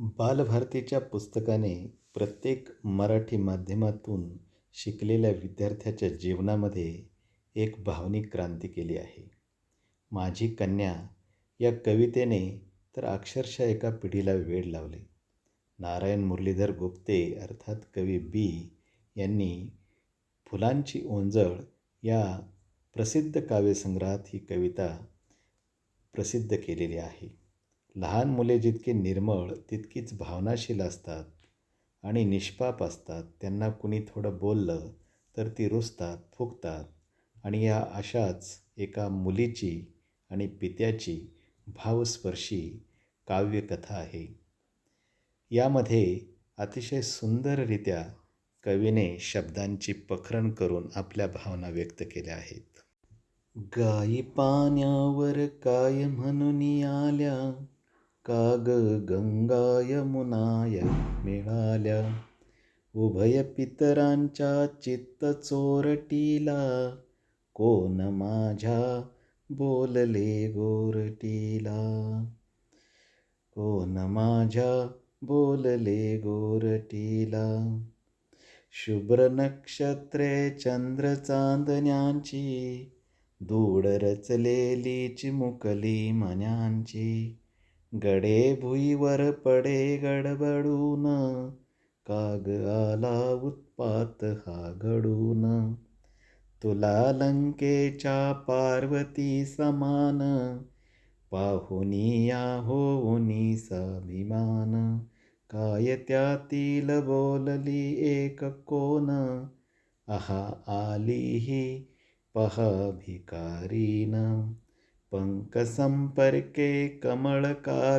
बालभारतीच्या पुस्तकाने प्रत्येक मराठी माध्यमातून शिकलेल्या विद्यार्थ्याच्या जीवनामध्ये एक भावनिक क्रांती केली आहे. माझी कन्या या कवितेने तर अक्षरशः एका पिढीला वेड लावले. नारायण मुरलीधर गुप्ते अर्थात कवी बी यांनी फुलांची ओंजळ या प्रसिद्ध काव्यसंग्रहात ही कविता प्रसिद्ध केलेली आहे. लहान मुले जितकी निर्मळ तितकीच भावनाशील असतात आणि निष्पाप असतात. त्यांना कुणी थोडं बोललं तर ती रुसतात फुगतात आणि या अशाच एका मुलीची आणि पित्याची भावस्पर्शी काव्यकथा आहे. यामध्ये अतिशय सुंदररित्या कवीने शब्दांची पखरण करून आपल्या भावना व्यक्त केल्या आहेत. गायी पाण्यावर काय म्हणून आल्या? काग गंगा यमुनाय मिळाल्या. उभय पितरांच्या चित्त चोरटीला कोण माझ्या बोलले गोरटीला? कोण माझ्या बोलले गोरटीला? शुभ्र नक्षत्रे चंद्र चांदण्यांची धूड रचलेली चिमुकली मन्यांची. गडे भुईवर पडे गडबडून काग आला उत्पात हा घडून तुला लंकेच्या पार्वती समान पाहुनी या होऊनी स्वाभिमान. काय त्यातील बोलली एक कोण? आहा आली ही पहा भिकारीन पंक संपर्के कमळ का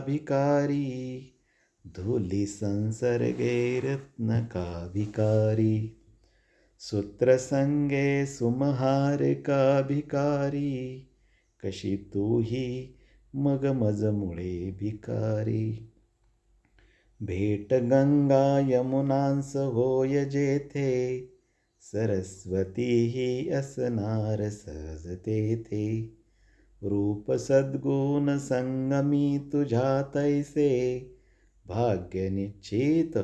धुली संसर्गे रत्न सूत्रसंगे सुमहार कशी तूही मग मज मुळे भिकारी. भेट गंगा यमुनांस होय जेथे सरस्वती ही असनार सहज तेथे. रूप सद्गुण संगमी तुझ्या तैसे भाग्य निश्चित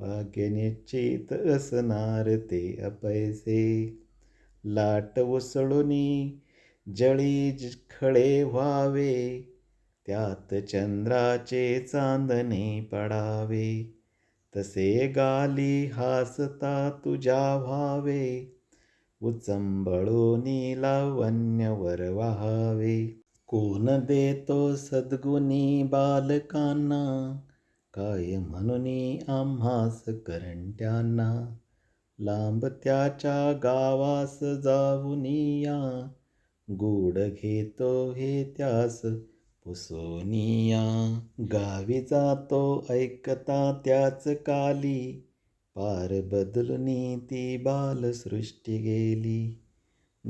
भाग्य निश्चित असणार ते अपैसे। लाट उसळुनी जळी खळे व्हावे त्यात चंद्राचे चांदणे पडावे। तसे गाली हासता तुझ्या व्हावे। उचंबळोनी लावण्यवर वाहावे. कोण देतो सद्गुणी बालकांना? काय म्हणून आम्हास करंट्यांना? लांब त्याच्या गावास जाऊन या. घेतो हे त्यास पुसोनिया गावी जातो ऐकता त्याच काली. पार बदलुनी ती बालसृष्टी गेली.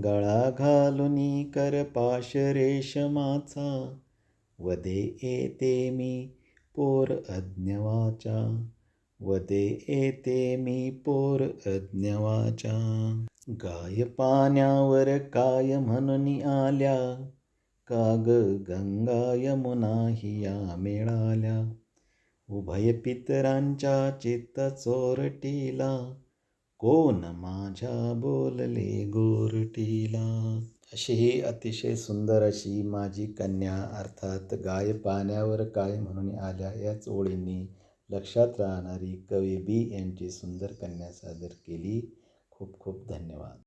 गळा घालुनी करपाश रेशमाचा वदे येते मी पोर अज्ञवाचा. वदे येते मी पोर अज्ञवाचा. गाय पाण्यावर काय म्हणून आल्या? काग गंगा यमुना हिया मिळाल्या. उभय पितरांच्या चित्त चोरटीला कोण माझ्या बोलले गोरटीला? अशी ही अतिशय सुंदर अशी माझी कन्या अर्थात गाय पाण्यावर काय म्हणून आल्या याच ओळींनी लक्षात राहणारी कवी बी यांची सुंदर कन्या सादर केली. खूप खूप धन्यवाद.